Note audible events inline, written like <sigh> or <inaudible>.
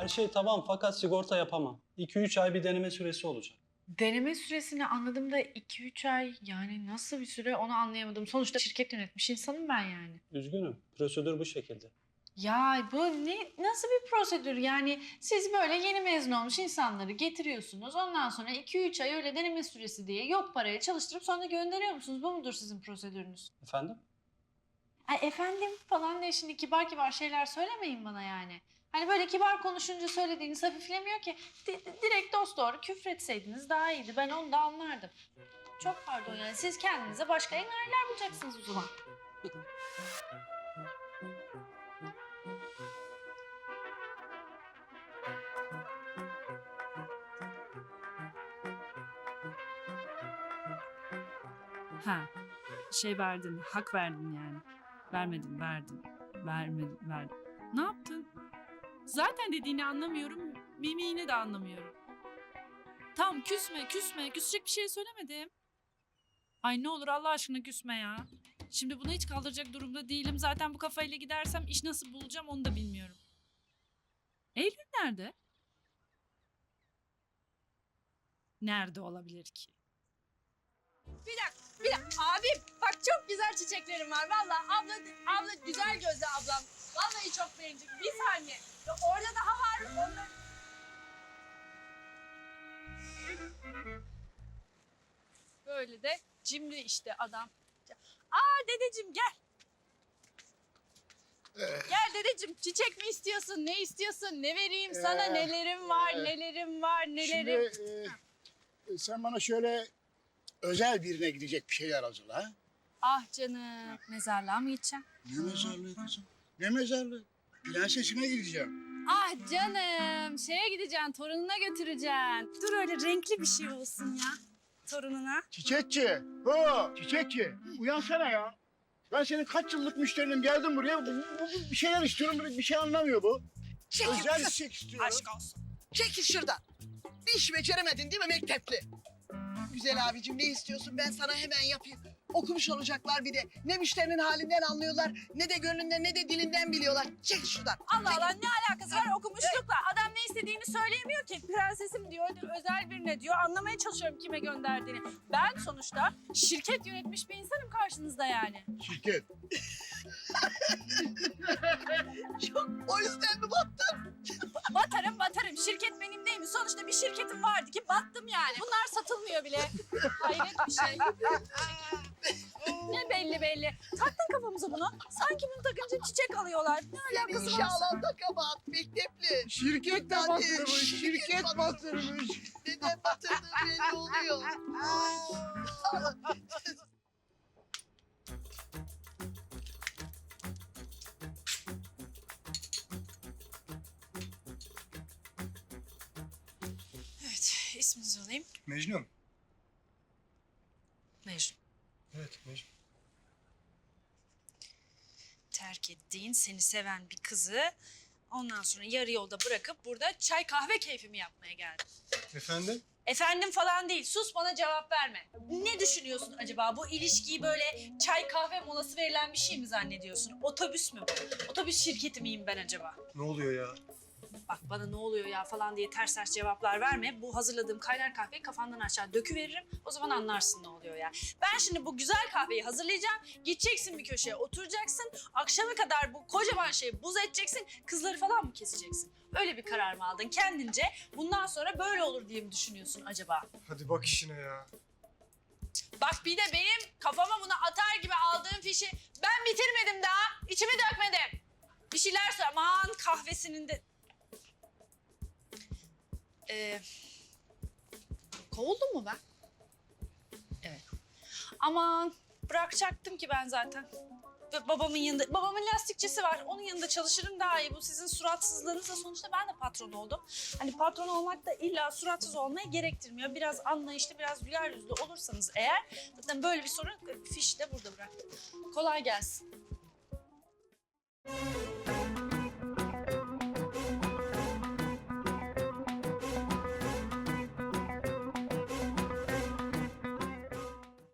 Her şey tamam fakat sigorta yapamam. 2-3 ay bir deneme süresi olacak. Deneme süresini anladığımda 2-3 ay yani nasıl bir süre onu anlayamadım. Sonuçta şirket yönetmiş insanım ben yani. Üzgünüm. Prosedür bu şekilde. Ya bu ne nasıl bir prosedür yani siz böyle yeni mezun olmuş insanları getiriyorsunuz ondan sonra 2-3 ay öyle deneme süresi diye yok paraya çalıştırıp sonra gönderiyor musunuz? Bu mudur sizin prosedürünüz? Efendim? Ay efendim falan diye şimdi kibar kibar şeyler söylemeyin bana yani. Hani böyle kibar konuşunca söylediğiniz hafiflemiyor ki. Di- di- direkt dost doğru küfretseydiniz daha iyiydi. Ben onu da anlardım. Çok pardon yani siz kendinize başka enayiler bulacaksınız o zaman. Ha, şey verdin, hak verdin yani. Vermedin, verdin. Vermedin, verdin. Ne yaptın? Zaten dediğini anlamıyorum, mimiğini de anlamıyorum. Tamam küsme, küsme. Küsecek bir şey söylemedim. Ay ne olur Allah aşkına küsme ya. Şimdi bunu hiç kaldıracak durumda değilim. Zaten bu kafayla gidersem iş nasıl bulacağım onu da bilmiyorum. Eylül nerede? Nerede olabilir ki? Bir dakika, bir dakika. Abim bak çok güzel çiçeklerim var. Vallahi abla, abla güzel gözlü ablam. Vallahi çok beğendim. Bir saniye. Ya Orada daha var. Onlar... Böyle de cimri işte adam. Aa dedeciğim gel. Gel dedeciğim çiçek mi istiyorsun? Ne istiyorsun? Ne vereyim sana? Ee, nelerim var, e, nelerim var, nelerim. Şimdi e, sen bana şöyle özel birine gidecek bir şeyler hazırla. ha? Ah canım. Mezarlığa mı gideceğim? Ne mezarlığı kızım? Ne mezarlığı? Prensesime gideceğim. Ah canım, şeye gideceksin, torununa götüreceksin. Dur öyle renkli bir şey olsun ya torununa. Çiçekçi. Ho, çiçekçi. Uyansana ya. Ben senin kaç yıllık müşterinim geldim buraya. Bu, bu- bu- bir şeyler istiyorum. Bir şey anlamıyor bu. Çekil Özel kız. çiçek istiyorum. Aşk olsun. Çekil şuradan. Bir iş beceremedin değil mi mektepli? Güzel abicim ne istiyorsun ben sana hemen yapayım. Okumuş olacaklar bir de. Ne müşterinin halinden anlıyorlar ne de gönlünden ne de dilinden biliyorlar. Çekil şuradan. Allah Allah ne alakası var okumuşlukla? Adam ne istediğini söyleyemiyor ki. Prensesim diyor, özel birine diyor. Anlamaya çalışıyorum kime gönderdiğini. Ben sonuçta şirket yönetmiş bir insanım karşınızda yani. Şirket. <laughs> O yüzden mi battın? Batarım batarım. Şirket benim değil mi? Sonuçta bir şirketim vardı ki battım yani. Bunlar satılmıyor bile. Hayret bir şey. <laughs> belli belli. Taktın kafamıza bunu. Sanki bunu takınca çiçek alıyorlar. Ne alakası var? da kabahat mektepli. Şirket de Hadi, batırmış. şirket batırmış. Neden batırdığı belli oluyor. <laughs> Evet, isminizi alayım. Mecnun. Mecnun. Evet Mecnun. Terk ettiğin, seni seven bir kızı ondan sonra yarı yolda bırakıp burada çay kahve keyfimi yapmaya geldim. Efendim? Efendim falan değil. Sus bana cevap verme. Ne düşünüyorsun acaba? Bu ilişkiyi böyle çay kahve molası verilen bir şey mi zannediyorsun? Otobüs mü bu? Otobüs şirketi miyim ben acaba? Ne oluyor ya? Bak bana ne oluyor ya falan diye ters ters cevaplar verme. Bu hazırladığım kaynar kahveyi kafandan aşağı döküveririm. O zaman anlarsın ne oluyor ya. Ben şimdi bu güzel kahveyi hazırlayacağım. Gideceksin bir köşeye oturacaksın. Akşama kadar bu kocaman şeyi buz edeceksin. Kızları falan mı keseceksin? Öyle bir karar mı aldın kendince? Bundan sonra böyle olur diye mi düşünüyorsun acaba? Hadi bak işine ya. Bak bir de benim kafama bunu atar gibi aldığım fişi ben bitirmedim daha. İçimi dökmedim. Bir şeyler söyle. Aman kahvesinin de... Ee, kovuldum mu ben? Evet. Aman bırakacaktım ki ben zaten. Babamın yanında, babamın lastikçisi var. Onun yanında çalışırım daha iyi. Bu sizin suratsızlığınızla sonuçta ben de patron oldum. Hani patron olmak da illa suratsız olmayı gerektirmiyor. Biraz anlayışlı, biraz güler yüzlü olursanız eğer zaten böyle bir sorun fişi de burada bıraktım. Kolay gelsin.